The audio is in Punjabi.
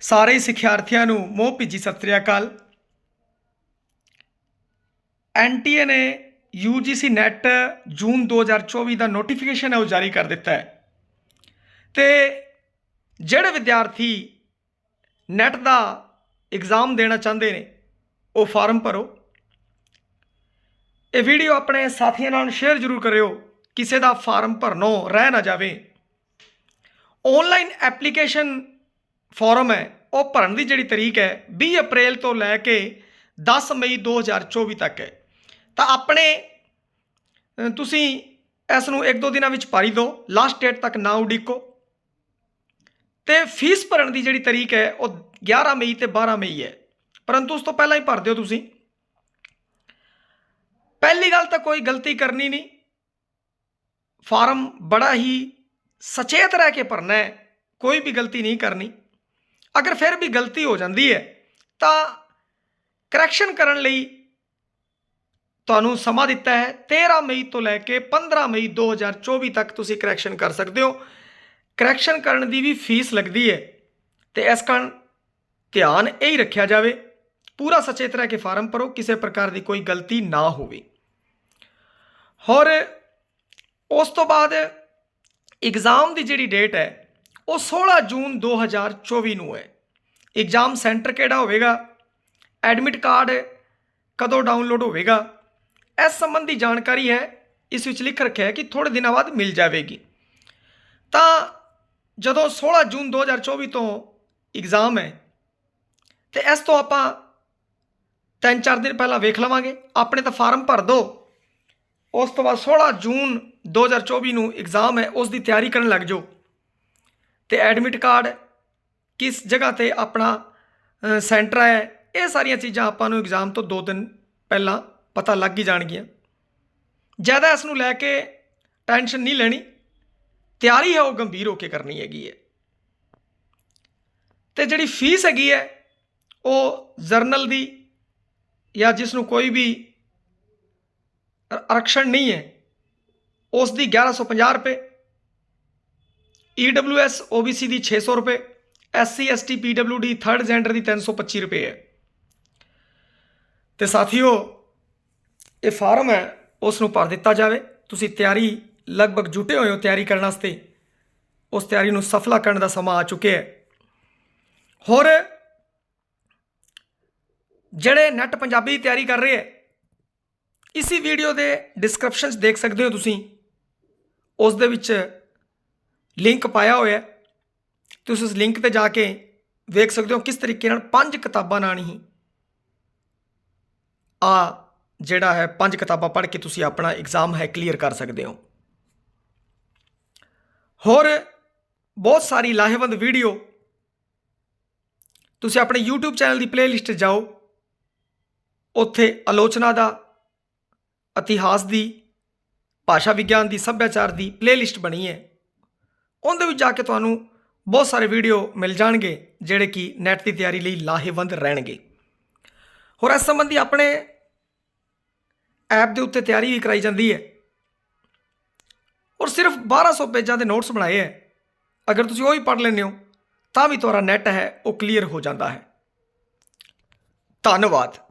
ਸਾਰੇ ਸਿੱਖਿਆਰਥੀਆਂ ਨੂੰ ਮੋਹ ਭਿੱਜੀ, ਸਤਿ ਸ੍ਰੀ ਅਕਾਲ। ਐਨਟੀਏ ਨੇ ਯੂਜੀਸੀ ਨੈਟ ਜੂਨ 2024 ਦਾ ਨੋਟੀਫਿਕੇਸ਼ਨ ਹੈ, ਉਹ ਜਾਰੀ ਕਰ ਦਿੱਤਾ ਹੈ। ਤੇ ਜਿਹੜੇ ਵਿਦਿਆਰਥੀ ਨੈਟ ਦਾ ਐਗਜ਼ਾਮ ਦੇਣਾ ਚਾਹੁੰਦੇ ਨੇ, ਉਹ ਫਾਰਮ ਭਰੋ। ਇਹ ਵੀਡੀਓ ਆਪਣੇ ਸਾਥੀਆਂ ਨਾਲ ਸ਼ੇਅਰ ਜ਼ਰੂਰ ਕਰਿਓ, ਕਿਸੇ ਦਾ ਫਾਰਮ ਭਰਨੋਂ ਰਹਿ ਨਾ ਜਾਵੇ। ਆਨਲਾਈਨ ਐਪਲੀਕੇਸ਼ਨ ਫਾਰਮ ਹੈ। ਉਹ ਭਰਨ ਦੀ ਜਿਹੜੀ ਤਰੀਕ ਹੈ 20 ਅਪ੍ਰੈਲ ਤੋਂ ਲੈ ਕੇ 10 ਮਈ 2024 ਤੱਕ ਹੈ। ਤਾਂ ਆਪਣੇ ਤੁਸੀਂ ਇਸ ਨੂੰ ਇੱਕ ਦੋ ਦਿਨਾਂ ਵਿੱਚ ਭਰੀ ਦਿਓ। ਲਾਸਟ ਡੇਟ ਤੱਕ ਨਾ ਉਡੀਕੋ। ਤੇ ਫੀਸ ਭਰਨ ਦੀ ਜਿਹੜੀ ਤਰੀਕ ਹੈ, ਉਹ 11 ਮਈ ਤੇ 12 ਮਈ ਹੈ। ਪਰੰਤੂ ਉਸ ਤੋਂ ਪਹਿਲਾਂ ਹੀ ਭਰ ਦਿਓ ਤੁਸੀਂ। ਪਹਿਲੀ ਗੱਲ ਤਾਂ ਕੋਈ ਗਲਤੀ ਕਰਨੀ ਨਹੀਂ। ਫਾਰਮ ਬੜਾ ਹੀ ਸਚੇਤ ਰਹਿ ਕੇ ਭਰਨਾ ਹੈ। ਕੋਈ ਵੀ ਗਲਤੀ ਨਹੀਂ ਕਰਨੀ। ਅਗਰ ਫਿਰ ਵੀ ਗਲਤੀ ਹੋ ਜਾਂਦੀ ਹੈ, ਤਾਂ ਕਰੈਕਸ਼ਨ ਕਰਨ ਲਈ ਤੁਹਾਨੂੰ ਸਮਾਂ ਦਿੱਤਾ ਹੈ। 13 ਮਈ ਤੋਂ ਲੈ ਕੇ 15 ਮਈ 2024 ਤੱਕ ਤੁਸੀਂ ਕਰੈਕਸ਼ਨ ਕਰ ਸਕਦੇ ਹੋ। ਕਰੈਕਸ਼ਨ ਕਰਨ ਦੀ ਵੀ ਫੀਸ ਲੱਗਦੀ ਹੈ ਤੇ ਇਸ ਕਾਰਨ ਧਿਆਨ ਇਹ ਹੀ ਰੱਖਿਆ ਜਾਵੇ, ਪੂਰਾ ਸਚੇਤ ਰਹਿ ਕੇ ਫਾਰਮ ਭਰੋ, ਕਿਸੇ ਪ੍ਰਕਾਰ ਦੀ ਕੋਈ ਗਲਤੀ ਨਾ ਹੋਵੇ। ਹੋਰ, ਉਸ ਤੋਂ ਬਾਅਦ ਐਗਜ਼ਾਮ ਦੀ ਜਿਹੜੀ ਡੇਟ ਹੈ ਉਹ 16 ਜੂਨ 2024 ਨੂੰ ਹੈ। ਐਗਜ਼ਾਮ ਸੈਂਟਰ ਕਿਹੜਾ ਹੋਵੇਗਾ? ਐਡਮਿਟ ਕਾਰਡ ਕਦੋਂ ਡਾਊਨਲੋਡ ਹੋਵੇਗਾ? ਇਸ ਸੰਬੰਧੀ ਜਾਣਕਾਰੀ ਹੈ, ਇਸ ਵਿੱਚ ਲਿਖ ਰੱਖਿਆ ਹੈ ਕਿ ਥੋੜੇ ਦਿਨਾਂ ਬਾਅਦ ਮਿਲ ਜਾਵੇਗੀ। ਤਾਂ ਜਦੋਂ 16 ਜੂਨ 2024 ਤੋਂ ਐਗਜ਼ਾਮ ਹੈ, ਤੇ ਇਸ ਤੋਂ ਆਪਾਂ ਤਿੰਨ ਚਾਰ ਦਿਨ ਪਹਿਲਾਂ ਵੇਖ ਲਵਾਂਗੇ। ਆਪਣੇ ਤਾਂ ਫਾਰਮ ਭਰ ਦਿਓ ਉਸ ਤੋਂ ਬਾਅਦ 16 ਜੂਨ 2024 ਨੂੰ ਐਗਜ਼ਾਮ ਹੈ, ਉਸ ਦੀ ਤਿਆਰੀ ਕਰਨ ਲੱਗ ਜਾਓ। ਤੇ ਐਡਮਿਟ ਕਾਰਡ ਕਿਸ ਜਗ੍ਹਾ ਤੇ ਆਪਣਾ ਸੈਂਟਰ ਹੈ, ਇਹ ਸਾਰੀਆਂ ਚੀਜ਼ਾਂ ਆਪਾਂ ਨੂੰ ਐਗਜ਼ਾਮ ਤੋਂ ਦੋ ਦਿਨ ਪਹਿਲਾਂ ਪਤਾ ਲੱਗ ਹੀ ਜਾਣਗੀਆਂ। ਜ਼ਿਆਦਾ ਇਸ ਨੂੰ ਲੈ ਕੇ ਟੈਨਸ਼ਨ ਨਹੀਂ ਲੈਣੀ। ਤਿਆਰੀ ਹੈ, ਉਹ ਗੰਭੀਰ ਹੋ ਕੇ ਕਰਨੀ ਹੈਗੀ ਹੈ। ਤੇ ਜਿਹੜੀ ਫੀਸ ਹੈਗੀ ਹੈ, ਉਹ ਜਰਨਲ ਦੀ ਜਾਂ ਜਿਸ ਨੂੰ ਕੋਈ ਵੀ ਆਰਕਸ਼ਣ ਨਹੀਂ ਹੈ, ਉਸ ਦੀ 1150 ਰੁਪਏ। EWS OBC ਦੀ 600 ਰੁਪਏ SC ST PWD third gender ਦੀ 325 ਰੁਪਏ ਹੈ। ਤੇ ਸਾਥੀਓ, ਇਹ ਫਾਰਮ ਹੈ, ਉਸ ਨੂੰ ਭਰ ਦਿੱਤਾ ਜਾਵੇ। ਤੁਸੀਂ ਤਿਆਰੀ ਲਗਭਗ ਜੁਟੇ ਹੋਏ ਹੋ ਤਿਆਰੀ ਕਰਨ ਵਾਸਤੇ। ਉਸ ਤਿਆਰੀ ਨੂੰ ਸਫਲਾ ਕਰਨ ਦਾ ਸਮਾਂ ਆ ਚੁੱਕਿਆ ਹੈ। ਹੋਰ, ਜਿਹੜੇ ਨੈਟ ਪੰਜਾਬੀ ਦੀ ਤਿਆਰੀ ਕਰ ਰਹੇ ਹੈ, ਇਸੀ ਵੀਡੀਓ ਦੇ ਡਿਸਕ੍ਰਿਪਸ਼ਨ 'ਚ ਦੇਖ ਸਕਦੇ ਹੋ ਤੁਸੀਂ। ਉਸ ਦੇ ਵਿੱਚ ਲਿੰਕ ਪਾਇਆ ਹੋਇਆ ਤੁਸੀਂ ਉਸ ਲਿੰਕ ਤੇ ਜਾ ਕੇ ਵੇਖ ਸਕਦੇ ਹੋ ਕਿਸ ਤਰੀਕੇ ਨਾਲ ਪੰਜ ਕਿਤਾਬਾਂ ਨਾਲ ਹੀ ਆ ਜਿਹੜਾ ਹੈ, ਪੰਜ ਕਿਤਾਬਾਂ ਪੜ੍ਹ ਕੇ ਤੁਸੀਂ ਆਪਣਾ ਐਗਜ਼ਾਮ ਹੈ ਕਲੀਅਰ ਕਰ ਸਕਦੇ ਹੋ। ਹੋਰ ਬਹੁਤ ਸਾਰੀ ਲਾਹੇਵੰਦ ਵੀਡੀਓ ਤੁਸੀਂ ਆਪਣੇ YouTube ਚੈਨਲ ਦੀ ਪਲੇਲਿਸਟ ਜਾਓ। ਉੱਥੇ ਆਲੋਚਨਾ ਦਾ, ਇਤਿਹਾਸ ਦੀ, ਭਾਸ਼ਾ ਵਿਗਿਆਨ ਦੀ, ਸੱਭਿਆਚਾਰ ਦੀ ਪਲੇਲਿਸਟ ਬਣੀ ਹੈ। ਉਹਦੇ ਵਿੱਚ ਜਾ ਕੇ ਤੁਹਾਨੂੰ ਬਹੁਤ ਸਾਰੇ ਵੀਡੀਓ ਮਿਲ ਜਾਣਗੇ, ਜਿਹੜੇ ਕਿ ਨੈਟ ਦੀ ਤਿਆਰੀ ਲਈ ਲਾਹੇਵੰਦ ਰਹਿਣਗੇ। ਹੋਰ ਇਸ ਸੰਬੰਧੀ ਆਪਣੇ ਐਪ ਦੇ ਉੱਤੇ ਤਿਆਰੀ ਵੀ ਕਰਾਈ ਜਾਂਦੀ ਹੈ। ਔਰ ਸਿਰਫ 1200 ਪੇਜਾਂ ਦੇ ਨੋਟਸ ਬਣਾਏ ਹੈ। ਅਗਰ ਤੁਸੀਂ ਉਹ ਹੀ ਪੜ੍ਹ ਲੈਂਦੇ ਹੋ, ਤਾਂ ਵੀ ਤੁਹਾਡਾ ਨੈਟ ਹੈ, ਉਹ ਕਲੀਅਰ ਹੋ ਜਾਂਦਾ ਹੈ। ਧੰਨਵਾਦ।